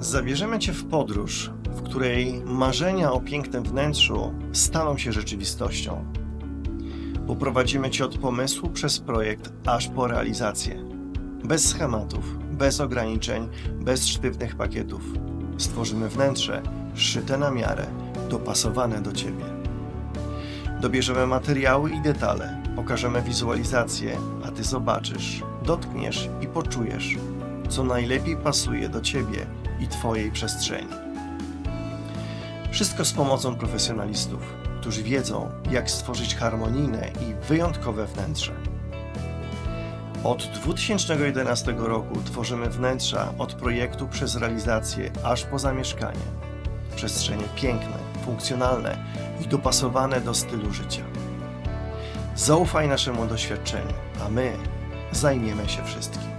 Zabierzemy Cię w podróż, w której marzenia o pięknym wnętrzu staną się rzeczywistością. Poprowadzimy Cię od pomysłu przez projekt aż po realizację. Bez schematów, bez ograniczeń, bez sztywnych pakietów. Stworzymy wnętrze szyte na miarę, dopasowane do Ciebie. Dobierzemy materiały i detale, pokażemy wizualizację, a Ty zobaczysz, dotkniesz i poczujesz, co najlepiej pasuje do Ciebie i Twojej przestrzeni. Wszystko z pomocą profesjonalistów, którzy wiedzą, jak stworzyć harmonijne i wyjątkowe wnętrze. Od 2011 roku tworzymy wnętrza od projektu przez realizację aż po zamieszkanie. Przestrzenie piękne, funkcjonalne i dopasowane do stylu życia. Zaufaj naszemu doświadczeniu, a my zajmiemy się wszystkim.